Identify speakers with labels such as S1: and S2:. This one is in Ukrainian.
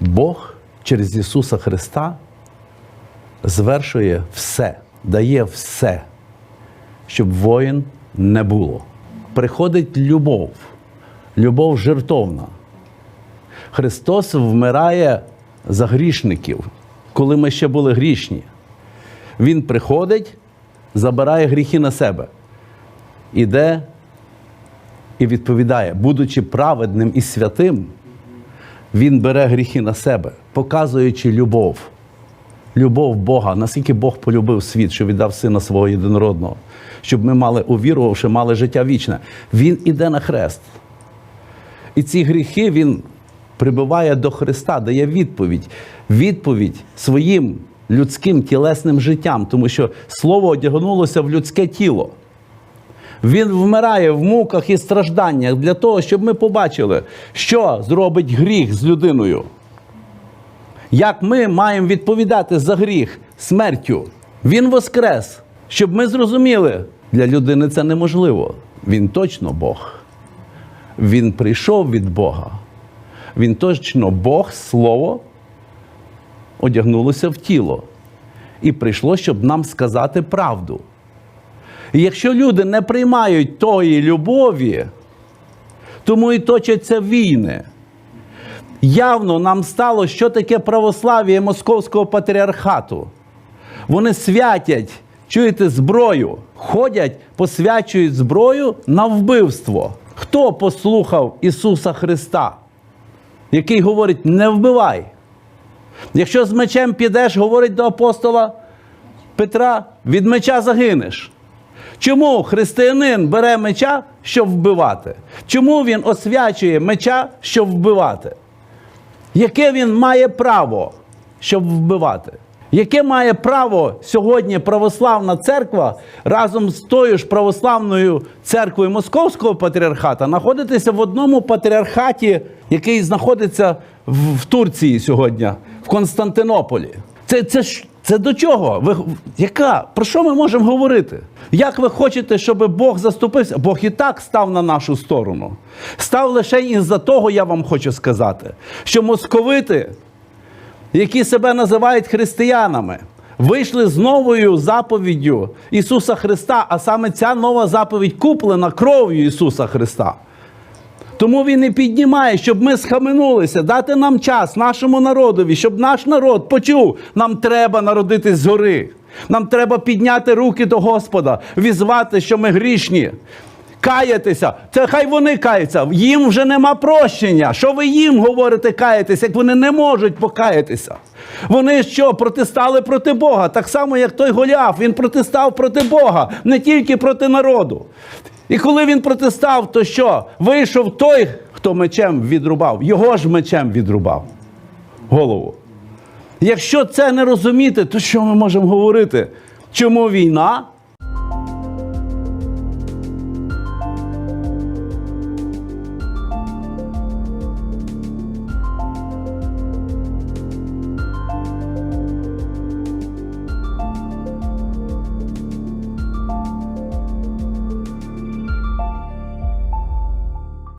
S1: Бог через Ісуса Христа звершує все, дає все, щоб воїн не було. Приходить любов, любов жертовна. Христос вмирає за грішників, коли ми ще були грішні. Він приходить, забирає гріхи на себе, іде і відповідає, будучи праведним і святим, він бере гріхи на себе, показуючи любов. Любов Бога, наскільки Бог полюбив світ, що віддав сина свого єдинородного, щоб ми мали, увірувавши, мали життя вічне. Він іде на хрест. І ці гріхи він прибиває до Христа, дає відповідь. Відповідь своїм людським тілесним життям, тому що слово одягнулося в людське тіло. Він вмирає в муках і стражданнях для того, щоб ми побачили, що зробить гріх з людиною. Як ми маємо відповідати за гріх смертю. Він воскрес, щоб ми зрозуміли, для людини це неможливо. Він точно Бог. Він прийшов від Бога. Він точно Бог, Слово, одягнулося в тіло. І прийшло, щоб нам сказати правду. Якщо люди не приймають тої любові, тому і точаться війни. Явно нам стало, що таке православ'я Московського патріархату. Вони святять, чуєте, зброю, ходять, посвячують зброю на вбивство. Хто послухав Ісуса Христа, який говорить: не вбивай? Якщо з мечем підеш, говорить до апостола Петра, від меча загинеш. Чому християнин бере меча, щоб вбивати? Чому він освячує меча, щоб вбивати? Яке він має право, щоб вбивати? Яке має право сьогодні православна церква разом з тою ж православною церквою Московського патріархата знаходитися в одному патріархаті, який знаходиться в, Турції сьогодні, в Константинополі? Це, це, це до чого? Ви, яка? Про що ми можемо говорити? Як ви хочете, щоб Бог заступився? Бог і так став на нашу сторону. Став лише із-за того, я вам хочу сказати, що московити які себе називають християнами, вийшли з новою заповіддю Ісуса Христа, а саме ця нова заповідь куплена кров'ю Ісуса Христа. Тому Він і піднімає, щоб ми схаменулися, дати нам час, нашому народові, щоб наш народ почув, нам треба народитись згори. Нам треба підняти руки до Господа, візвати, що ми грішні. Каятися, це хай вони каються. Їм вже нема прощення. Що ви їм говорите каятися, як вони не можуть покаятися? Вони що, протистали проти Бога? Так само, як той Голіаф, він протистав проти Бога, не тільки проти народу. І коли він протистав, то що? Вийшов той, хто мечем відрубав, його ж мечем відрубав голову. Якщо це не розуміти, то що ми можемо говорити? Чому війна?